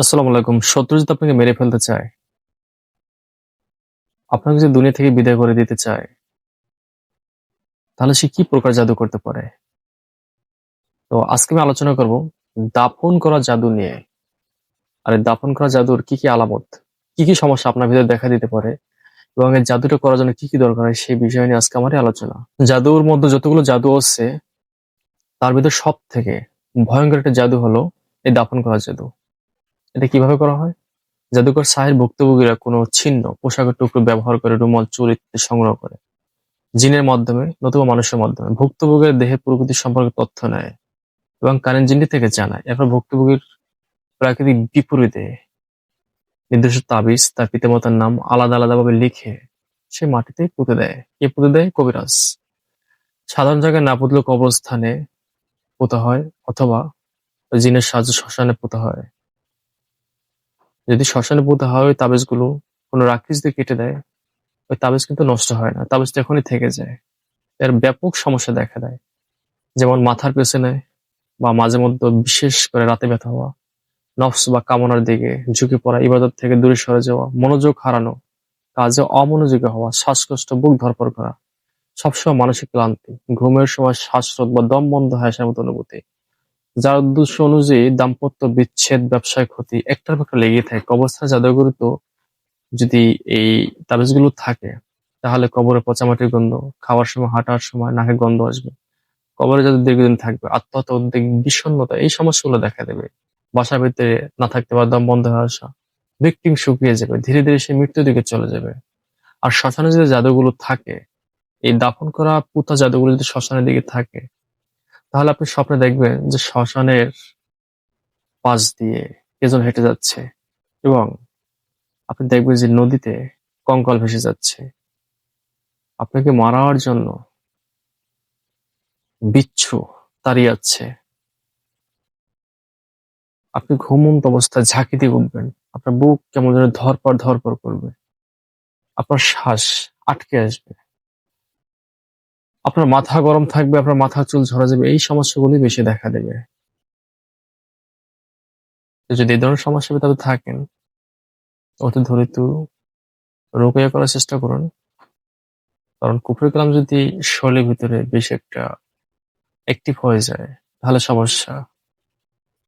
আসসালামু আলাইকুম। শত্রু যদি আপনাকে মেরে ফেলতে চায়। আপনাকে যদি দুনিয়া থেকে বিদায় করে দিতে চায়, তাহলে সে কি প্রকার জাদু করতে পারে? তো আজকে আমি আলোচনা করব দাফন করা জাদু নিয়ে। আর দাফন করা জাদুর কি কি আলামত, কি কি সমস্যা আপনার ভিতরে দেখা দিতে পারে, এবং এই জাদুটা করার জন্য কি কি দরকার হয় সেই বিষয় নিয়ে আজকে আমার এই আলোচনা। জাদুর মধ্যে যতগুলো জাদু আছে, তার ভিতরে সব থেকে ভয়ঙ্কর একটা জাদু হলো এই দাফন করা জাদু। এটা কীভাবে করা হয়? জাদুকর সাহের ভুক্তভোগীরা কোনো ছিন্ন পোশাকের টুকরো ব্যবহার করে রুমাল, চুল ইত্যাদি সংগ্রহ করে। জিনের মাধ্যমে নতুবা মানুষের মাধ্যমে। ভুক্তভোগীর দেহের প্রকৃতি সম্পর্কে তথ্য নেয় এবং কারেন্ট জিনটি থেকে জানায়। এরপর ভুক্তভোগীর প্রাকৃতিক বিপরীতে নির্দিষ্ট তাবিজ তার পিতামাতার নাম আলাদা আলাদাভাবে লিখে সে মাটিতে পুঁতে দেয়। কে পুঁতে দেয়? কবিরাজ। সাধারণ জায়গায় না পুঁতলেও কবরস্থানে পোতা হয় অথবা জিনের সাহায্যে শ্মশানে পোতা হয়। যদি শ্মশানে পুঁতে হয়, ওই তাবিজগুলো কোনো রাক্ষস দিয়ে কেটে দেয়, ওই তাবিজ কিন্তু নষ্ট হয় না তাবিজটা এখনই থেকে যায়। এর ব্যাপক সমস্যা দেখা দেয়। যেমন মাথার পেছনে বা মাঝে মধ্যে বিশেষ করে রাতে ব্যথা হওয়া, নফস বা কামনার দিকে ঝুঁকি পড়া, ইবাদত থেকে দূরে সরে যাওয়া, মনোযোগ হারানো, কাজে অমনোযোগী হওয়া, শ্বাসকষ্ট, বুক ধরপড় করা, সবসময় মানসিক ক্লান্তি, ঘুমের সময় শ্বাসরোধ বা দম বন্ধ হয় মতো অনুভূতি। যার উদ্দেশ্য অনুযায়ী দাম্পত্য বিচ্ছেদ ব্যবসায় ক্ষতি একটার একটা লেগে থাকে। কবরস্থানে জাদুঘর তো যদি এই তাবিজগুলো থাকে, তাহলে কবরে পচামাটির গন্ধ, খাওয়ার সময়, হাঁটার সময় নাকে গন্ধ আসবে। কবরে যাদের দীর্ঘদিন থাকবে, আত্মহত্যা উদ্বেগ বিষণ্ণতা, এই সমস্যাগুলো দেখা দেবে। বাসার ভিতরে না থাকতে পারে দম বন্ধ হয়ে আসা। ভিকটিম শুকিয়ে যাবে, ধীরে ধীরে সে মৃত্যুর দিকে চলে যাবে। আর শ্মশানে যদি জাদুগুলো থাকে, এই দাফন করা পুঁতা জাদুগুলো যদি শ্মশানের দিকে থাকে তাহলে আপনি স্বপ্নে দেখবেন যে শ্মশানের পাশ দিয়ে কেজন হেঁটে যাচ্ছে এবং আপনি দেখবেন যে নদীতে কঙ্কাল ভেসে যাচ্ছে। আপনাকে মারার জন্য বিচ্ছু তাড়িয়ে যাচ্ছে আপনি ঘুমন্ত অবস্থায় ঝাঁকি দিয়ে উঠবেন। আপনার বুক কেমন যেন ধরপর ধরপর করবে। আপনার শ্বাস আটকে আসবে। আপনার মাথা গরম থাকবে, আপনার মাথা চুল ঝরা যাবে, এই সমস্যাগুলি বেশি দেখা দেবে। যদি এই ধরনের সমস্যা তবে থাকেন অতি ধরিত রোকেয়া করার চেষ্টা করুন। কারণ কুফরি কালাম যদি শরীরের ভিতরে বেশ একটা অ্যাক্টিভ হয়ে যায়, তাহলে সমস্যা